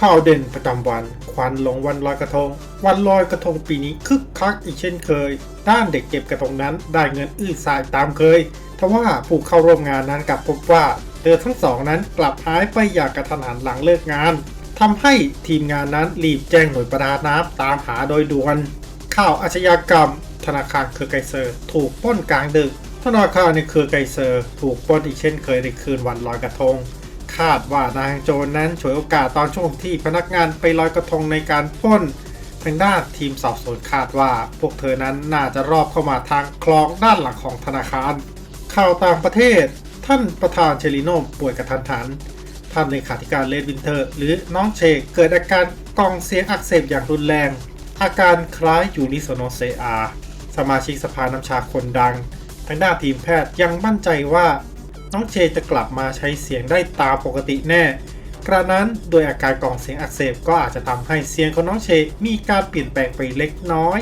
ข่าวเด่นประจำวัน ควันหลงวันลอยกระทง วันลอยกระทงปีนี้คึกคักอีกเช่นเคย ด้านเด็กเก็บกระทงนั้นได้เงินอื้อสายตามเคยทว่าผู้เข้าร่วมงานนั้นกลับพบว่าเธอทั้งสองนั้นกลับหายไปอย่างกระทันหันหลังเลิกงานทำให้ทีมงานนั้นรีบแจ้งหน่วยประดาน้ำตามหาโดยด่วน ข่าวอาชญากรรม ธนาคารเคอรือไกเซอร์ ถูกป้นกลางดึกธนาคารในเคอรือไกเซอร์ ถูกป้นอีกเช่นเคยในคืนวันลอยกระทง คาดว่านางโจรนั้นฉวยโอกาสตอนช่วงที่พนักงานไปลอยกระทงในการปล้นทางด้านทีมสอบสวนคาดว่าพวกเธอนั้นน่าจะรอบเข้ามาทางคลองด้านหลังของธนาคาร ข่าวต่างประเทศ ท่านประธานเชลิโนมป่วยกระทันหัน ท่านเลขาธิการเลดวินเทอร์ หรือน้องเชกเกิดอาการกองเสียงอักเสบอย่างรุนแรง อาการคล้ายยูนิโซโนเซอา สมาชิกสภาน้ำชาคนดัง ทางด้านทีมแพทย์ยังมั่นใจว่า น้องเชจะกลับมาใช้เสียงได้ตามปกติแน่ กระนั้นโดยอาการกล่องเสียงอักเสบก็อาจจะทำให้เสียงของน้องเชมีการเปลี่ยนแปลงไปเล็กน้อย